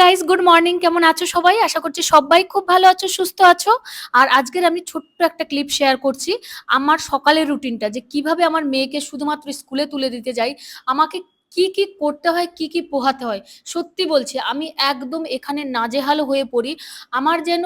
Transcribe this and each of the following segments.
Guys good morning কেমন আছো সবাই? আশা করছি সবাই খুব ভালো আছো সুস্থ আছো। আর আজকের আমি ছোট্ট একটা ক্লিপ শেয়ার করছি আমার সকালের রুটিনটা যে কীভাবে আমার মেয়েকে শুধুমাত্র স্কুলে তুলে দিতে যাই আমাকে কি কি করতে হয় কি কি পোহাতে হয়। সত্যি বলছি আমি একদম এখানে নাজেহাল হয়ে পড়ি। আমার যেন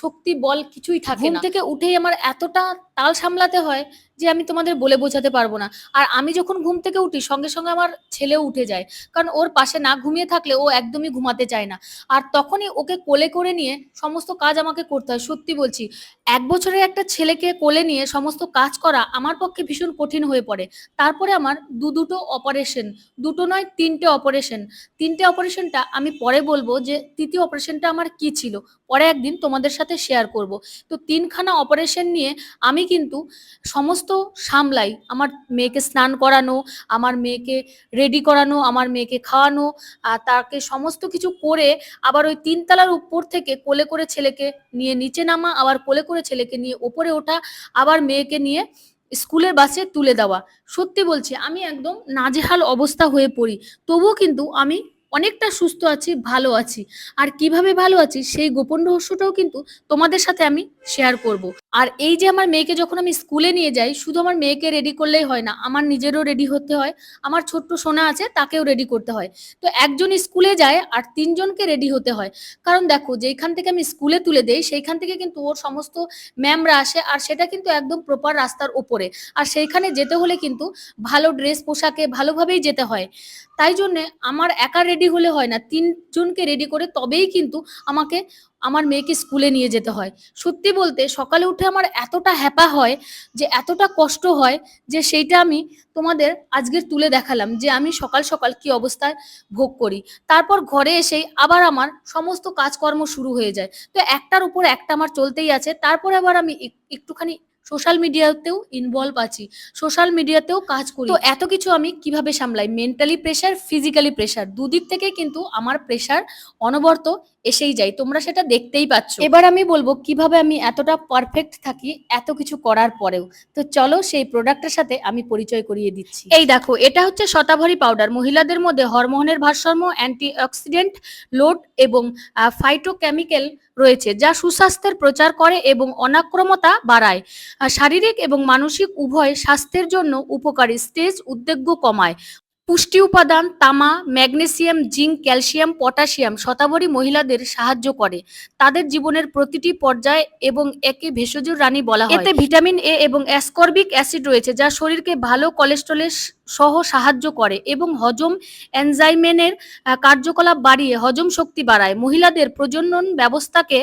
শক্তি বল কিছুই থাকে না। থেকে উঠেই আমার এতটা তাল সামলাতে হয় যে আমি তোমাদের বলে বোঝাতে পারব না। আর আমি যখন ঘুম থেকে উঠি, সঙ্গে সঙ্গে আমার ছেলেও উঠে যায়। কারণ ওর পাশে না ঘুমিয়ে থাকলে ও একদমই ঘুমাতে চায় না। আর তখনই ওকে কোলে করে নিয়ে সমস্ত কাজ আমাকে করতে হয়। সত্যি বলছি, এক বছরের একটা ছেলেকে কোলে নিয়ে সমস্ত কাজ করা আমার পক্ষে ভীষণ কঠিন হয়ে পড়ে। তারপরে আমার দু দুটো অপারেশন দুটো নয়, তিনটে অপারেশন তিনটে অপারেশনটা আমি পরে বলব যে, তৃতীয় অপারেশনটা আমার কি ছিল? পরে একদিন তোমাদের সাথে শেয়ার করব। তো তিনখানা অপারেশন নিয়ে আমি কিন্তু সমস্ত সামলাই, আমার মেয়েকে স্নান করানো, আমার মেয়েকে রেডি করানো, আমার মেয়েকে খাওয়ানো, আর তাকে সমস্ত কিছু করে আবার ওই তিনতলার উপর থেকে কোলে করে ছেলেকে নিয়ে নিচে নামা, আবার কোলে করে ছেলেকে নিয়ে ওপরে ওঠা, আবার মেয়েকে নিয়ে স্কুলের বাসে তুলে দেওয়া। সত্যি বলছি, আমি একদম নাজেহাল অবস্থা হয়ে পড়ি। তবুও কিন্তু আমি অনেকটা সুস্থ আছি, ভালো আছি। আর কীভাবে ভালো আছি, সেই গোপন রহস্যটাও কিন্তু তোমাদের সাথে আমি শেয়ার করব। আর এই যে আমার মেয়েকে যখন আমি স্কুলে নিয়ে যাই, শুধু আমার মেয়েকে রেডি করলেই হয় না, আমার নিজেরও রেডি হতে হয়, আমার ছোট্ট সোনা আছে, তাকেও রেডি করতে হয়। তো একজন স্কুলে যায় আর তিনজনকে রেডি হতে হয়। কারণ দেখো, যেইখান থেকে আমি স্কুলে তুলে দেই, সেইখান থেকে কিন্তু ওর সমস্ত ম্যামরা আসে, আর সেটা কিন্তু একদম প্রপার রাস্তার ওপরে আর সেইখানে যেতে হলে কিন্তু ভালো ড্রেস পোশাকে ভালোভাবেই যেতে হয়। তাই জন্যে আমার একা রেডি হলে হয় না, তিনজনকে রেডি করে তবেই কিন্তু আমাকে আমার মেয়েকে স্কুলে নিয়ে যেতে হয়। সত্যি বলতে সকালে উঠে আমার এতটা হ্যাপা হয় যে, এতটা কষ্ট হয় যে, সেইটা আমি তোমাদের আজকের তুলে দেখালাম যে, আমি সকাল সকাল কি অবস্থায় ভোগ করি। তারপর ঘরে এসেই আবার আমার সমস্ত কাজকর্ম শুরু হয়ে যায়। তো একটার উপর একটা আমার চলতেই আছে। তারপরে আবার আমি এক- একটুখানি সোশ্যাল মিডিয়াতেও ইনভলভ আছি। সোশ্যাল মিডিয়াতেও কাজ করি। তো এত কিছু আমি কীভাবে সামলাই? মেন্টালি প্রেশার ফিজিক্যালি প্রেশার দুদিক থেকে কিন্তু আমার প্রেশার অনবরত এসেই যায়। তোমরা সেটা দেখতেই পাচ্ছ। এবার আমি বলব কীভাবে আমি এতটা পারফেক্ট থাকি, এত কিছু করার পরেও। তো চলো সেই প্রোডাক্টের সাথে আমি পরিচয় করিয়ে দিচ্ছি। এই দেখো, এটা হচ্ছে শতাভরি পাউডার মহিলাদের মধ্যে হরমোনের ভারসাম্য অ্যান্টি অক্সিডেন্ট লোড এবং ফাইটোকেমিক্যাল রয়েছে, যা সুস্বাস্থ্যের প্রচার করে এবং অনাক্রমতা বাড়ায়। শারীরিক এবং মানসিক উভয় স্বাস্থ্যের জন্য উপকারী। স্টেজ উদ্বেগ কমায়। পুষ্টি উপাদান, তামা, magnesium, zinc, calcium, potassium Shatavari মহিলাদের সাহায্য করে। তাদের জীবনের প্রতিটি পর্যায়ে এবং একে ভেষজ রানী বলা হয়। এতে ভিটামিন এ এবং অ্যাসকর্বিক অ্যাসিড রয়েছে, যা শরীরকে ভালো কোলেস্ট্রলের সহ সাহায্য করে এবং হজম এনজাইমেনের কার্যকলাপ বাড়িয়ে হজম শক্তি বাড়ায়। মহিলাদের প্রজনন ব্যবস্থাকে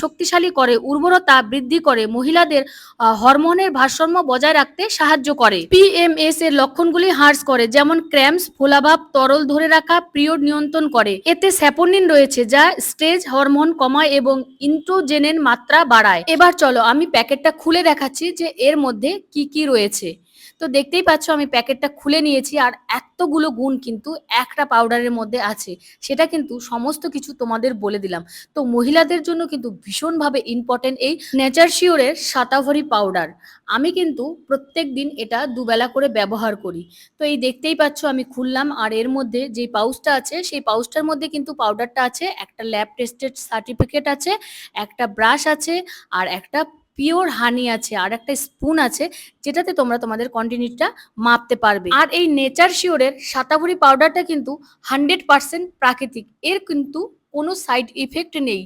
শক্তিশালী করে, উর্বরতা বৃদ্ধি করে, মহিলাদের হরমোনের ভারসাম্য বজায় রাখতে সাহায্য করে। পিএমএস এর লক্ষণগুলি হ্রাস করে, যেমন ক্র্যাম্পস, ফোলাভাব, তরল ধরে রাখা, পিরিয়ড নিয়ন্ত্রণ করে। এতে স্যাপোনিন রয়েছে যা স্টেজ হরমোন কমায় এবং ইন্ট্রোজেনের মাত্রা বাড়ায়। এবার চলো আমি প্যাকেটটা খুলে দেখাচ্ছি যে এর মধ্যে কি কি রয়েছে। তো দেখতেই পাচ্ছ আমি প্যাকেটটা খুলে নিয়েছি আর এতগুলো গুণ কিন্তু একটা পাউডারের মধ্যে আছে। সেটা কিন্তু সমস্ত কিছু তোমাদের বলে দিলাম। তো মহিলাদের জন্য কিন্তু ভীষণভাবে ইম্পর্টেন্ট এই নেচার শিওরের সাতাভরি পাউডার। আমি কিন্তু প্রত্যেক দিন এটা দুবেলা করে ব্যবহার করি। তো এই দেখতেই পাচ্ছ আমি খুললাম আর এর মধ্যে যে পাউচটা আছে, সেই পাউচটার মধ্যে কিন্তু পাউডারটা আছে, একটা ল্যাব টেস্টেড সার্টিফিকেট আছে, একটা ব্রাশ আছে আর একটা পিওর হানি আছে, আর একটা স্পুন আছে, যেটাতে তোমরা তোমাদের কন্টিনিউটা মাপতে পারবে। আর এই নেচার শিওরের সাতাভরি পাউডারটা কিন্তু হান্ড্রেড পার্সেন্ট প্রাকৃতিক। এর কিন্তু কোনো সাইড ইফেক্ট নেই।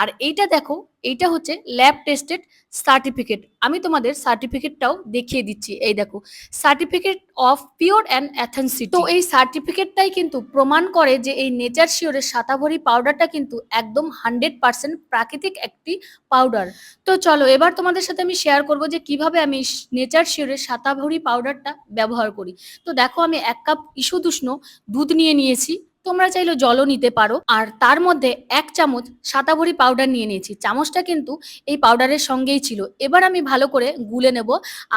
আর এইটা দেখো, এইটা হচ্ছে ল্যাব টেস্টেড সার্টিফিকেট আমি তোমাদের সার্টিফিকেটটাও দেখিয়ে দিচ্ছি। এই দেখো certificate of pure and authenticity তো এই সার্টিফিকেটটাই কিন্তু প্রমাণ করে যে এই নেচার শিওরের সাতাভরি পাউডারটা কিন্তু একদম হান্ড্রেড পার্সেন্ট প্রাকৃতিক একটি পাউডার তো চলো, এবার তোমাদের সাথে আমি শেয়ার করব যে কীভাবে আমি নেচার শিওরের সাতাভরি পাউডারটা ব্যবহার করি। তো দেখো, আমি এক কাপ ইস্যুদুষ্ণ দুধ নিয়ে নিয়েছি। তোমরা চাইলে জলও নিতে পারো। আর তার মধ্যে এক চামচ সাতাভরি পাউডার নিয়ে নিয়েছি। চামচটা কিন্তু এই পাউডারের সঙ্গেই ছিল। এবার আমি ভালো করে গুলে নেব।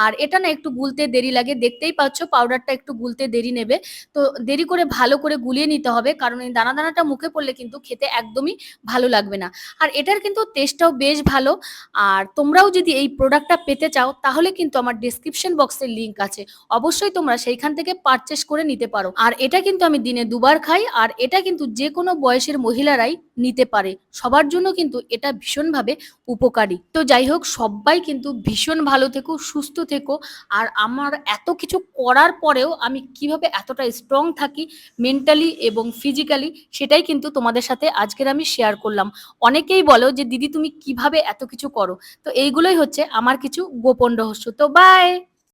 আর এটা না একটু গুলতে দেরি লাগে। দেখতেই পাচ্ছ পাউডারটা একটু গুলতে দেরি নেবে। তো দেরি করে ভালো করে গুলিয়ে নিতে হবে। কারণ এই দানা দানাটা মুখে পড়লে কিন্তু খেতে একদমই ভালো লাগবে না। আর এটার কিন্তু টেস্টটাও বেশ ভালো। আর তোমরাও যদি এই প্রোডাক্টটা পেতে চাও, তাহলে কিন্তু আমার ডিসক্রিপশন বক্সের লিংক আছে। অবশ্যই তোমরা সেইখান থেকে পারচেস করে নিতে পারো। আর এটা কিন্তু আমি দিনে দুবার খাই। আর এটা কিন্তু যে কোনো বয়সের মহিলারাই নিতে পারে। সবার জন্য কিন্তু এটা ভীষণভাবে উপকারী। তো যাই হোক সবাই কিন্তু ভীষণ ভালো থেকো, সুস্থ থেকো। আর আমার এত কিছু করার পরেও আমি কীভাবে এতটা স্ট্রং থাকি মেন্টালি এবং ফিজিক্যালি সেটাই কিন্তু তোমাদের সাথে আজকের আমি শেয়ার করলাম। অনেকেই বলো যে, দিদি, তুমি কীভাবে এত কিছু করো? তো এইগুলোই হচ্ছে আমার কিছু গোপন রহস্য। তো বাই